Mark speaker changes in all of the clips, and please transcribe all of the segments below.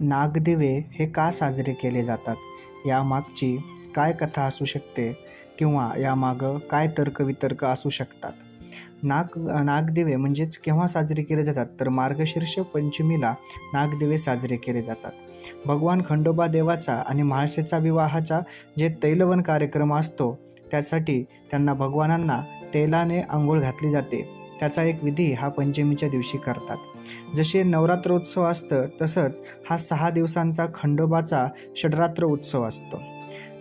Speaker 1: नागदिवे हे का साजरे केले जातात? यामागची काय कथा असू शकते? किंवा यामागं काय तर्कवितर्क असू शकतात? नाग नागदिवे म्हणजेच केव्हा साजरे केले जातात? तर मार्गशीर्ष पंचमीला नागदिवे साजरे केले जातात. भगवान खंडोबा देवाचा आणि महाशेचा विवाहाचा जे तैलवन कार्यक्रम असतो त्यासाठी त्यांना भगवानांना तेलाने आंघोळ घातली जाते. त्याचा एक विधी हा पंचमीच्या दिवशी करतात. जसे नवरात्रोत्सव असतं तसंच हा सहा दिवसांचा खंडोबाचा षडरात्र उत्सव असतो.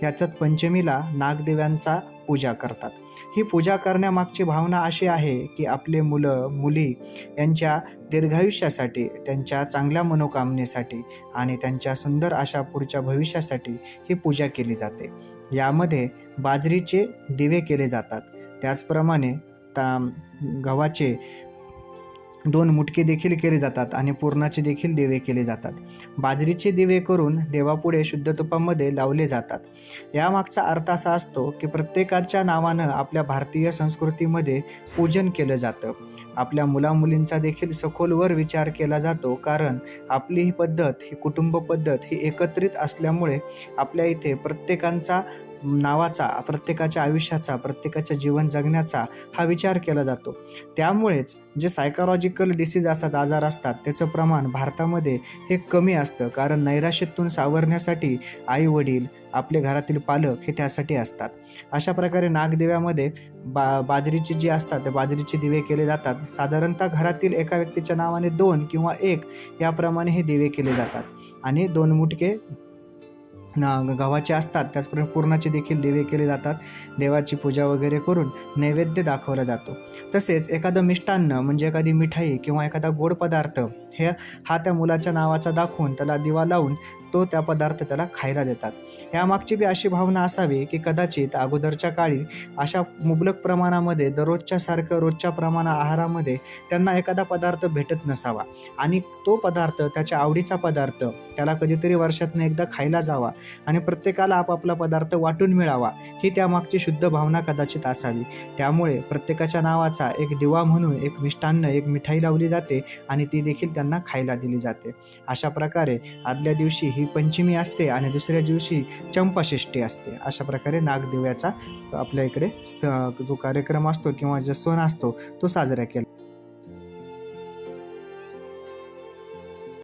Speaker 1: याच्यात पंचमीला नागदेव्यांचा पूजा करतात. ही पूजा करण्यामागची भावना अशी आहे की आपले मुलं मुली यांच्या दीर्घायुष्यासाठी त्यांच्या चांगल्या मनोकामनेसाठी आणि त्यांच्या सुंदर अशा पुढच्या भविष्यासाठी ही पूजा केली जाते. यामध्ये बाजरीचे दिवे केले जातात. त्याचप्रमाणे आता गव्हाचे दोन मुटके देखील केले जातात आणि पूर्णाचे देखील दिवे केले जातात. बाजरीचे दिवे करून देवापुढे शुद्ध तुपामध्ये लावले जातात. यामागचा अर्थ असा असतो की प्रत्येकाच्या नावानं आपल्या भारतीय संस्कृतीमध्ये पूजन केलं जातं. आपल्या मुलामुलींचा देखील सखोलवर विचार केला जातो कारण आपली ही पद्धत ही कुटुंब पद्धत ही एकत्रित असल्यामुळे आपल्या इथे प्रत्येकांचा नावाचा प्रत्येकाच्या आयुष्याचा प्रत्येकाच्या जीवन जगण्याचा हा विचार केला जातो. त्यामुळेच जे सायकॉलॉजिकल डिसीज असतात आजार असतात त्याचं प्रमाण भारतामध्ये हे कमी असतं. कारण नैराश्यातून सावरण्यासाठी आई वडील आपले घरातील पालक हे त्यासाठी असतात. अशा प्रकारे नागदेव्यामध्ये बा बाजरीचे जे असतात ते बाजरीचे दिवे केले जातात. साधारणतः घरातील एका व्यक्तीच्या नावाने दोन किंवा एक याप्रमाणे हे दिवे केले जातात. आणि दोन मुटके गव्हाचे असतात त्याचप्रमाणे पूर्णाचे देखील दिवे केले जातात. देवाची पूजा वगैरे करून नैवेद्य दाखवला जातो. तसेच एखादं मिष्टान्न म्हणजे एखादी मिठाई किंवा एखादा गोड पदार्थ हे हा त्या मुलाच्या नावाचा दाखवून त्याला दिवा लावून तो त्या पदार्थ त्याला खायला देतात. यामागची बी अशी भावना असावी की कदाचित अगोदरच्या काळी अशा मुबलक प्रमाणामध्ये दररोजच्या सारखं रोजच्या प्रमाणा आहारामध्ये त्यांना एखादा पदार्थ भेटत नसावा. आणि तो पदार्थ त्याच्या आवडीचा पदार्थ त्याला कधीतरी वर्षातनं एकदा खायला जावा आणि प्रत्येकाला आपापला पदार्थ वाटून मिळावा ही त्यामागची शुद्ध भावना कदाचित असावी. त्यामुळे प्रत्येकाच्या नावाचा एक दिवा म्हणून एक मिष्टान्न एक मिठाई लावली जाते आणि ती देखील त्यांना खायला दिली जाते. अशा प्रकारे आदल्या दिवशी ही पंचमी असते आणि दुसऱ्या दिवशी चंपाषष्ठी असते. अशा प्रकारे नागदेव्याचा आपल्या इकडे स्त- जो कार्यक्रम असतो किंवा जो सण असतो तो साजरा केला